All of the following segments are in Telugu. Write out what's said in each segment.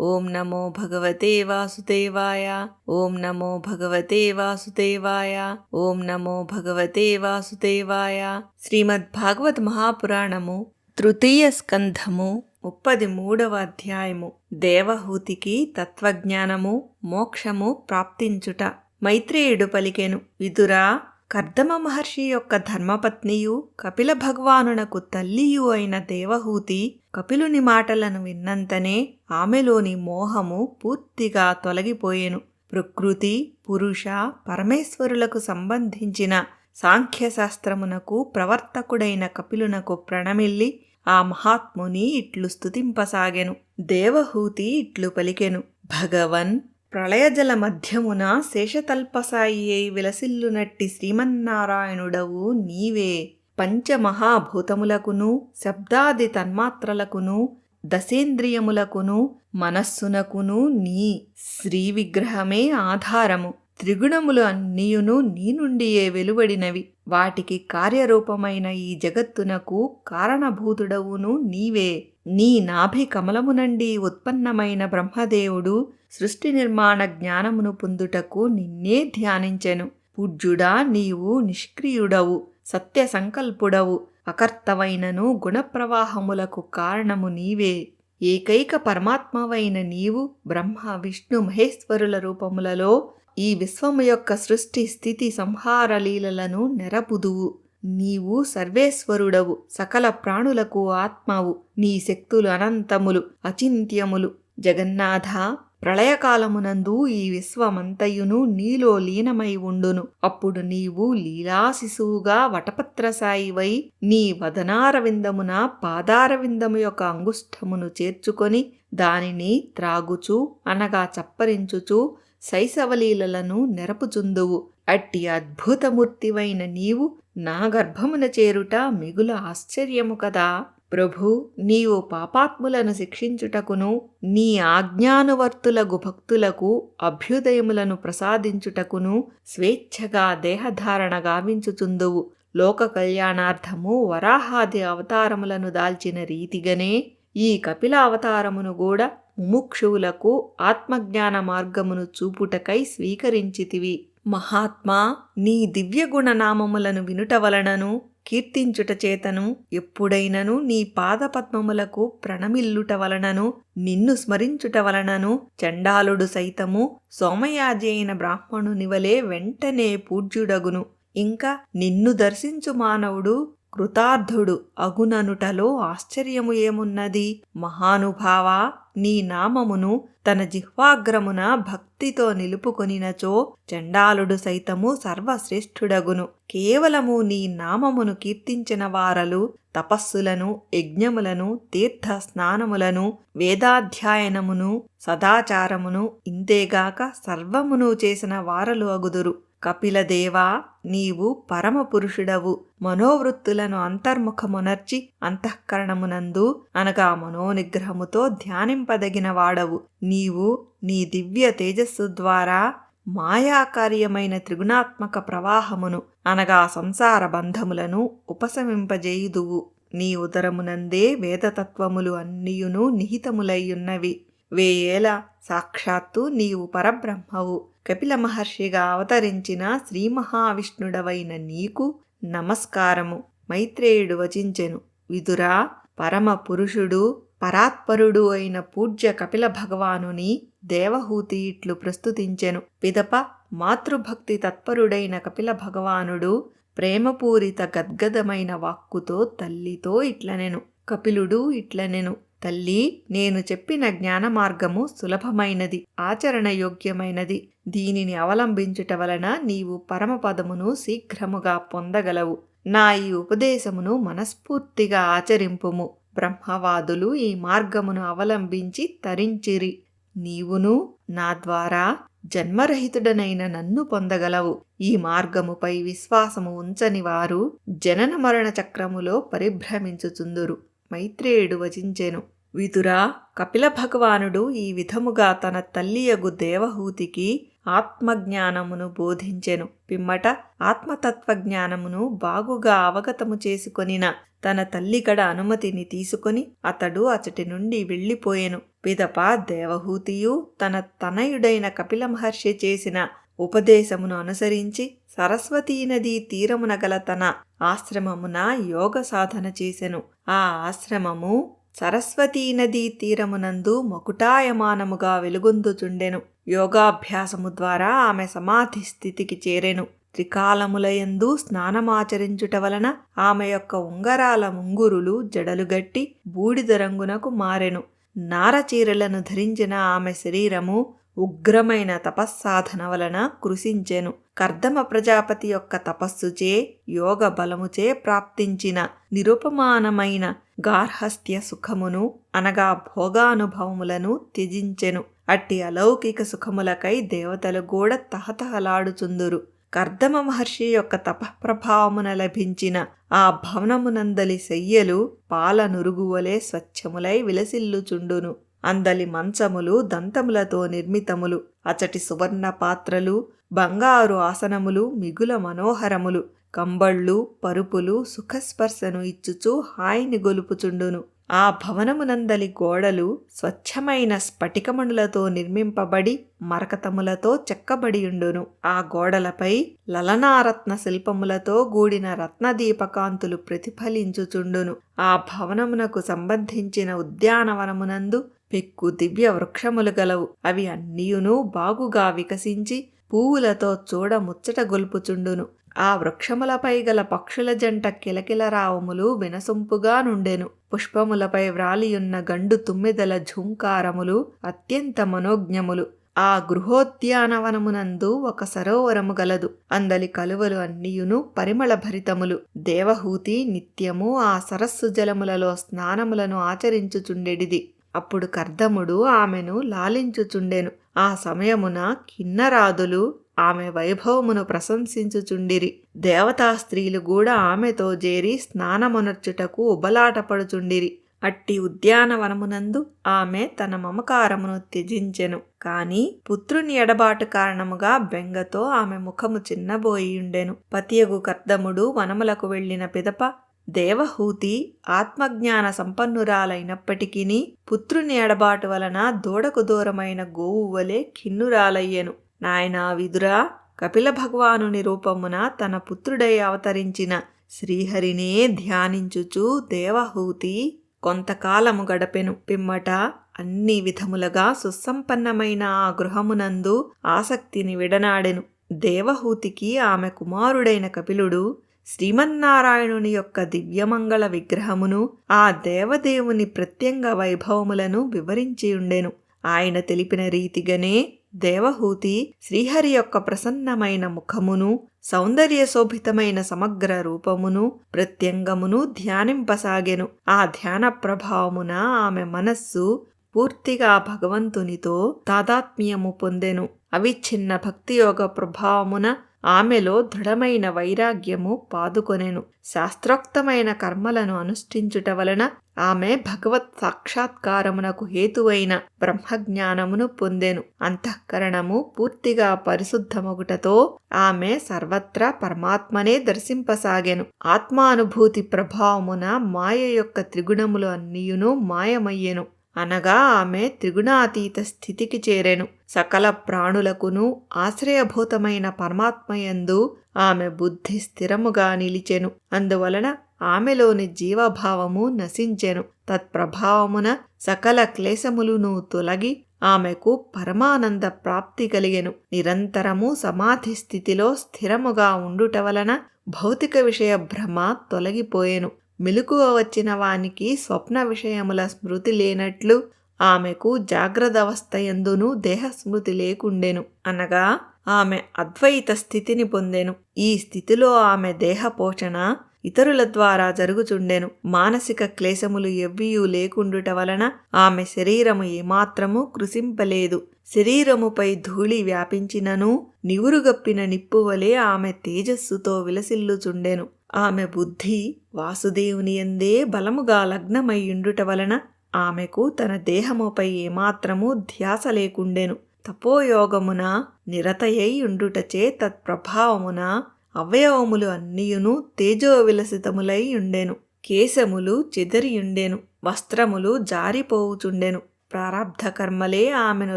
ఓం నమో భగవతే వాసుదేవాయ. ఓం నమో భగవతే వాసుదేవాయ. ఓం నమో భగవతే వాసుదేవాయ. శ్రీమద్ మహాపురాణము తృతీయ స్కంధము ముప్పది మూడవ అధ్యాయము. దేవహూతికి తత్వజ్ఞానము మోక్షము ప్రాప్తించుట. మైత్రేయుడు పలికెను. విదురా కర్దమ మహర్షి యొక్క ధర్మపత్నియు కపిల భగవానునకు తల్లియు అయిన దేవహూతి కపిలుని మాటలను విన్నంతనే ఆమెలోని మోహము పూర్తిగా తొలగిపోయెను. ప్రకృతి పురుష పరమేశ్వరులకు సంబంధించిన సాంఖ్యశాస్త్రమునకు ప్రవర్తకుడైన కపిలునకు ప్రణమిల్లి ఆ మహాత్ముని ఇట్లు స్తుతింపసాగెను. దేవహూతి ఇట్లు పలికెను. భగవన్ ప్రళయజల మధ్యమున శేషతల్పసాయి అయి విలసిల్లునట్టి శ్రీమన్నారాయణుడవు నీవే. పంచమహాభూతములకును శబ్దాది తన్మాత్రలకును దశేంద్రియములకును మనస్సునకును నీ శ్రీ విగ్రహమే ఆధారము. త్రిగుణములు అన్నియును నీ నుండియే వెలువడినవి. వాటికి కార్యరూపమైన ఈ జగత్తునకు కారణభూతుడవును నీవే. నీ నాభి కమలమునండి ఉత్పన్నమైన బ్రహ్మదేవుడు సృష్టి నిర్మాణ జ్ఞానమును పొందుటకు నిన్నే ధ్యానించెను. పూజ్యుడా నీవు నిష్క్రియుడవు సత్య సంకల్పుడవు అకర్తవైనను గుణప్రవాహములకు కారణము నీవే. ఏకైక పరమాత్మవైన నీవు బ్రహ్మ విష్ణు మహేశ్వరుల రూపములలో ఈ విశ్వము యొక్క సృష్టి స్థితి సంహార లీలలను నెరపుదువు. నీవు సర్వేశ్వరుడవు సకల ప్రాణులకు ఆత్మవు. నీ శక్తులు అనంతములు అచింత్యములు. జగన్నాథ ప్రళయకాలమునందు ఈ విశ్వమంతయును నీలో లీనమై ఉండును. అప్పుడు నీవు లీలాశిశువుగా వటపత్రసాయివై నీ వదనారవిందమున పాదారవిందము యొక్క అంగుష్టమును చేర్చుకొని దానిని త్రాగుచు అనగా చప్పరించుచు శైశవలీలలను నెరపుచుందువు. అట్టి అద్భుతమూర్తివైన నీవు నా గర్భమున చేరుట మిగుల ఆశ్చర్యము కదా. ప్రభు నీవు పాపాత్ములను శిక్షించుటకును నీ ఆజ్ఞానువర్తులకు భక్తులకు అభ్యుదయములను ప్రసాదించుటకును స్వేచ్ఛగా దేహధారణ గావించుచుందువు. లోక కళ్యాణార్థము వరాహాది అవతారములను దాల్చిన రీతిగనే ఈ కపిల అవతారమును కూడా ముముక్షువులకు ఆత్మజ్ఞాన మార్గమును చూపుటకై స్వీకరించితివి. మహాత్మా నీ దివ్యగుణ నామములను వినుట వలనను కీర్తించుట చేతను ఎప్పుడైనను నీ పాదపద్మములకు ప్రణమిల్లుట వలనను నిన్ను స్మరించుట వలనను చండాలుడు సైతము సోమయాజి అయిన బ్రాహ్మణుని వలె వెంటనే పూజ్యుడగును. ఇంకా నిన్ను దర్శించు మానవుడు కృతార్థుడు అగుననుటలో ఆశ్చర్యము ఏమున్నది? మహానుభావా నీ నామమును తన జిహ్వాగ్రమున భక్తితో నిలుపుకొనినచో చండాలుడు సైతము సర్వశ్రేష్ఠుడగును. కేవలము నీ నామమును కీర్తించిన వారలు తపస్సులను యజ్ఞములను తీర్థ స్నానములను వేదాధ్యాయనమును సదాచారమును ఇంతేగాక సర్వమును చేసిన వారలు అగుదురు. కపిలదేవా నీవు పరమపురుషుడవు. మనోవృత్తులను అంతర్ముఖమునర్చి అంతఃకరణమునందు అనగా మనోనిగ్రహముతో ధ్యానింపదగిన వాడవు నీవు నీ దివ్య తేజస్సు ద్వారా మాయాకార్యమైన త్రిగుణాత్మక ప్రవాహమును అనగా సంసార బంధములను ఉపశమింపజేయుదువు. నీ ఉదరమునందే వేదతత్వములు అన్నియును నిహితములైయున్నవి వేయేల సాక్షాత్తు నీవు పరబ్రహ్మవు. కపిల మహర్షిగా అవతరించిన శ్రీ మహావిష్ణుడవైన నీకు నమస్కారము. మైత్రేయుడు వచించెను. విదురా పరమ పురుషుడు పరాత్పరుడు అయిన పూజ్య కపిల భగవానుని దేవహూతి ఇట్లు ప్రస్తుతించెను. పిదప మాతృభక్తి తత్పరుడైన కపిల భగవానుడు ప్రేమపూరిత గద్గదమైన వాక్కుతో తల్లితో ఇట్లనెను. కపిలుడు ఇట్లనెను. తల్లి నేను చెప్పిన జ్ఞాన మార్గము సులభమైనది ఆచరణ యోగ్యమైనది దీనిని అవలంబించుట వలన నీవు పరమపదమును శీఘ్రముగా పొందగలవు. నా ఈ ఉపదేశమును మనస్ఫూర్తిగా ఆచరింపుము. బ్రహ్మవాదులు ఈ మార్గమును అవలంబించి తరించిరి. నీవును నా ద్వారా జన్మరహితుడనైన నన్ను పొందగలవు. ఈ మార్గముపై విశ్వాసము ఉంచని వారు జనన మరణ చక్రములో పరిభ్రమించుచుందురు. మైత్రేయుడు వచించెను. విదురా కపిల భగవానుడు ఈ విధముగా తన తల్లియగు దేవహూతికి ఆత్మజ్ఞానమును బోధించెను. పిమ్మట ఆత్మతత్వజ్ఞానమును బాగుగా అవగతము చేసుకొనిన తన తల్లికడ అనుమతిని తీసుకొని అతడు అచటి నుండి వెళ్ళిపోయెను. పిదప దేవహూతియు తన తనయుడైన కపిల మహర్షి చేసిన ఉపదేశమును అనుసరించి సరస్వతీ నదీ తీరమున గల తన ఆశ్రమమున యోగ సాధన చేసెను. ఆ ఆశ్రమము సరస్వతీ నదీ తీరమునందు మకుటాయమానముగా వెలుగొందుచుండెను. యోగాభ్యాసము ద్వారా ఆమె సమాధి స్థితికి చేరెను. త్రికాలములయందు స్నానమాచరించుట వలన ఆమె యొక్క ఉంగరాల ముంగురులు జడలుగట్టి బూడిద రంగునకు మారెను. నారచీరలను ధరించిన ఆమె శరీరము ఉగ్రమైన తపస్సాధన వలన కృషించెను కర్దమ ప్రజాపతి యొక్క తపస్సుచే యోగ బలముచే ప్రాప్తించిన నిరుపమానమైన గార్హస్థ్య సుఖమును అనగా భోగానుభవములను త్యజించెను. అట్టి అలౌకిక సుఖములకై దేవతలు కూడా తహతహలాడుచుందురు. కర్దమ మహర్షి యొక్క తపఃప్రభావమున లభించిన ఆ భవనమునందలి శయ్యలు పాలనురుగువలే స్వచ్ఛములై విలసిల్లుచుండును. అందలి మంచములు దంతములతో నిర్మితములు. అచటి సువర్ణ పాత్రలు బంగారు ఆసనములు మిగుల మనోహరములు. కంబళ్ళు పరుపులు సుఖస్పర్శను ఇచ్చుచూ హాయిని గొలుపుచుండును. ఆ భవనమునందలి గోడలు స్వచ్ఛమైన స్ఫటికమణులతో నిర్మింపబడి మరకతములతో చెక్కబడియుండును. ఆ గోడలపై లలనారత్న శిల్పములతో గూడిన రత్నదీపకాంతులు ప్రతిఫలించుచుండును. ఆ భవనమునకు సంబంధించిన ఉద్యానవనమునందు పెక్కు దివ్య వృక్షములు గలవు. అవి అన్నియును బాగుగా వికసించి పువ్వులతో చూడ ముచ్చట గొల్పుచుండును. ఆ వృక్షములపై గల పక్షుల జంట కిలకిలరావములు వినసొంపుగా నుండెను. పుష్పములపై వ్రాలియున్న గండు తుమ్మిదల ఝుంకారములు అత్యంత మనోజ్ఞములు. ఆ గృహోద్యానవనమునందు ఒక సరోవరము గలదు. అందలి కలువలు అన్నియును పరిమళ భరితములు దేవహూతి నిత్యము ఆ సరస్సు జలములలో స్నానములను ఆచరించుచుండెడిది. అప్పుడు కర్దముడు ఆమెను లాలించుచుండెను. ఆ సమయమున కిన్నరాదులు ఆమె వైభవమును ప్రశంసించుచుండిరి. దేవతా స్త్రీలు కూడా ఆమెతో చేరి స్నానమునర్చుటకు ఉబలాటపడుచుండిరి. అట్టి ఉద్యానవనమునందు ఆమె తన మమకారమును త్యజించెను. కాని పుత్రుని ఎడబాటు కారణముగా బెంగతో ఆమె ముఖము చిన్నబోయియుండెను. పతియగు కర్దముడు వనములకు వెళ్ళిన పిదప దేవహూతి ఆత్మజ్ఞాన సంపన్నురాలైనప్పటికీ పుత్రుని ఎడబాటు వలన దూడకు దూరమైన గోవు వలె ఖిన్నురాలయ్యెను. నాయనా విదురా కపిల భగవానుని రూపమున తన పుత్రుడై అవతరించిన శ్రీహరినే ధ్యానించుచు దేవహూతి కొంతకాలము గడపెను. పిమ్మట అన్ని విధములుగా సుసంపన్నమైన ఆ గృహమునందు ఆసక్తిని విడనాడెను. దేవహూతికి ఆమె కుమారుడైన కపిలుడు శ్రీమన్నారాయణుని యొక్క దివ్యమంగళ విగ్రహమును ఆ దేవదేవుని ప్రత్యంగ వైభవములను వివరించి ఉండెను. ఆయన తెలిపిన రీతిగానే దేవహూతి శ్రీహరి యొక్క ప్రసన్నమైన ముఖమును సౌందర్య శోభితమైన సమగ్ర రూపమును ప్రత్యంగమును ధ్యానింపసాగెను. ఆ ధ్యాన ప్రభావమున ఆమె మనస్సు పూర్తిగా భగవంతునితో తాదాత్మ్యము పొందెను. అవిచ్ఛిన్న భక్తియోగ ప్రభావమున ఆమెలో దృఢమైన వైరాగ్యము పాదుకొనెను. శాస్త్రోక్తమైన కర్మలను అనుష్ఠించుట వలన ఆమె భగవత్ సాక్షాత్కారమునకు హేతువైన బ్రహ్మజ్ఞానమును పొందెను. అంతఃకరణము పూర్తిగా పరిశుద్ధమగుటతో ఆమె సర్వత్రా పరమాత్మనే దర్శింపసాగెను. ఆత్మానుభూతి ప్రభావమున మాయ యొక్క త్రిగుణములు అన్నియును మాయమయ్యెను. అనగా ఆమె త్రిగుణాతీత స్థితికి చేరెను. సకల ప్రాణులకును ఆశ్రయభూతమైన పరమాత్మయందు ఆమె బుద్ధి స్థిరముగా నిలిచెను. అందువలన ఆమెలోని జీవభావము నశించెను. తత్ప్రభావమున సకల క్లేశములును తొలగి ఆమెకు పరమానంద ప్రాప్తి కలిగెను. నిరంతరము సమాధి స్థితిలో స్థిరముగా ఉండుట వలన భౌతిక విషయ భ్రమ తొలగిపోయెను. మెలకువ వచ్చిన వానికి స్వప్న విషయముల స్మృతి లేనట్లు ఆమెకు జాగ్రత్తవస్థ ఎందును దేహస్మృతి లేకుండెను. అనగా ఆమె అద్వైత స్థితిని పొందెను. ఈ స్థితిలో ఆమె దేహ పోషణ ఇతరుల ద్వారా జరుగుచుండెను. మానసిక క్లేశములు ఎవ్వియూ లేకుండుట వలన ఆమె శరీరము ఏమాత్రము కృషింపలేదు శరీరముపై ధూళి వ్యాపించినను నివురుగప్పిన నిప్పువలే ఆమె తేజస్సుతో విలసిల్లుచుండెను. ఆమె బుద్ధి వాసుదేవుని ఎందే బలముగా లగ్నమయ్యుండుట వలన ఆమెకు తన దేహముపై ఏమాత్రము ధ్యాస లేకుండెను. తపోయోగమున నిరతయై ఉండుటచే తత్ప్రభావమున అవయవములు అన్నియును తేజోవిలసితములై ఉండెను కేశములు చెదరియుండెను. వస్త్రములు జారిపోవుచుండెను. ప్రారబ్ధ కర్మలే ఆమెను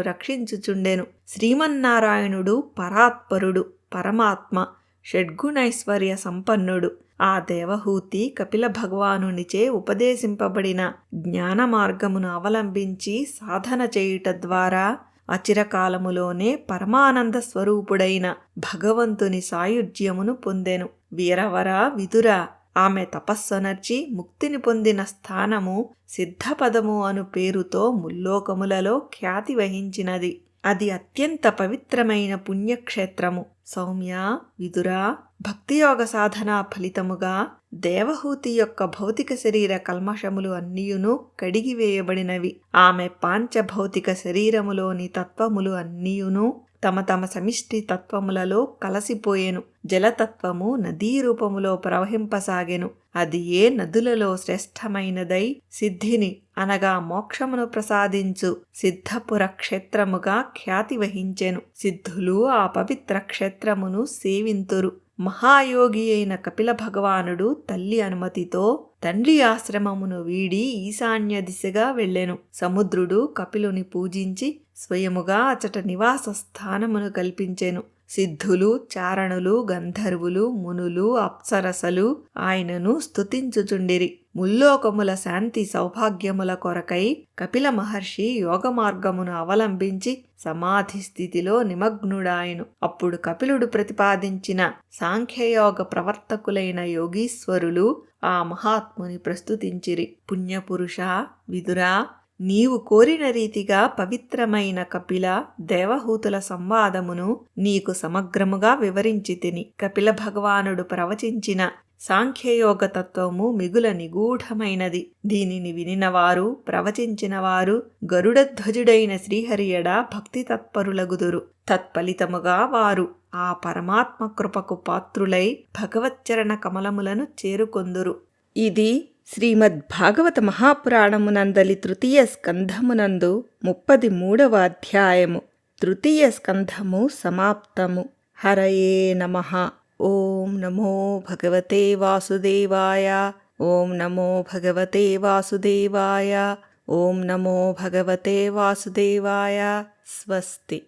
రక్షించుచుండెను. శ్రీమన్నారాయణుడు పరాత్పరుడు పరమాత్మ. షడ్గుణైశ్వర్య సంపన్నుడు. ఆ దేవహూతి కపిల భగవానునిచే ఉపదేశింపబడిన జ్ఞాన మార్గమును అవలంబించి సాధన చేయుట ద్వారా అచిరకాలములోనే పరమానంద స్వరూపుడైన భగవంతుని సాయుధ్యమును పొందెను. వీరవర విదుర ఆమె తపస్సనర్చి ముక్తిని పొందిన స్థానము సిద్ధపదము అను పేరుతో ముల్లోకములలో ఖ్యాతి వహించినది. అది అత్యంత పవిత్రమైన పుణ్యక్షేత్రము. సౌమ్య విదురా భక్తియోగ సాధన ఫలితముగా దేవహూతి యొక్క భౌతిక శరీర కల్మషములు అన్నీయును కడిగివేయబడినవి. ఆమె పాంచభౌతిక శరీరములోని తత్వములు అన్నీయును తమ తమ సమిష్టి తత్వములలో కలసిపోయెను. జలతత్వము నదీ రూపములో ప్రవహింపసాగెను. అది ఏ నదులలో శ్రేష్టమైనదై సిద్ధిని అనగా మోక్షమును ప్రసాదించు సిద్ధపుర క్షేత్రముగా ఖ్యాతి వహించెను. సిద్ధులు ఆ పవిత్ర క్షేత్రమును సేవింతురు. మహాయోగి అయిన కపిల భగవానుడు తల్లి అనుమతితో తండ్రి ఆశ్రమమును వీడి ఈశాన్య దిశగా వెళ్ళెను. సముద్రుడు కపిలుని పూజించి స్వయముగా అచట నివాస స్థానమును కల్పించెను. సిద్ధులు చారణులు గంధర్వులు మునులు అప్సరసలు ఆయనను స్తుతించుచుండిరి. ముల్లోకముల శాంతి సౌభాగ్యముల కొరకై కపిల మహర్షి యోగ మార్గమును అవలంబించి సమాధి స్థితిలో నిమగ్నుడాయను. అప్పుడు కపిలుడు ప్రతిపాదించిన సాంఖ్యయోగ ప్రవర్తకులైన యోగీశ్వరులు ఆ మహాత్ముని ప్రస్తుతించిరి. పుణ్యపురుష విదురా నీవు కోరిన రీతిగా పవిత్రమైన కపిల దేవహూతుల సంవాదమును నీకు సమగ్రముగా వివరించి తిని. కపిల భగవానుడు ప్రవచించిన సాంఖ్యయోగ తత్వము మిగుల నిగూఢమైనది. దీనిని వినినవారు ప్రవచించినవారు గరుడధ్వజుడైన శ్రీహరియడ భక్తి తత్పరులగుదురు. తత్ఫలితముగా వారు ఆ పరమాత్మ కృపకు పాత్రులై భగవచ్చరణ కమలములను చేరుకొందురు. ఇది శ్రీమద్ భాగవత మహాపురాణమునందలి తృతీయ స్కంధమునందు ముప్పది మూడవ అధ్యాయము. తృతీయ స్కంధము సమాప్తము. హరయే నమ. ఓం నమో భగవతే వాసుదేవాయ. ఓం నమో భగవతే వాసుదేవాయ. ఓం నమో భగవతే వాసుదేవాయ. స్వస్తి.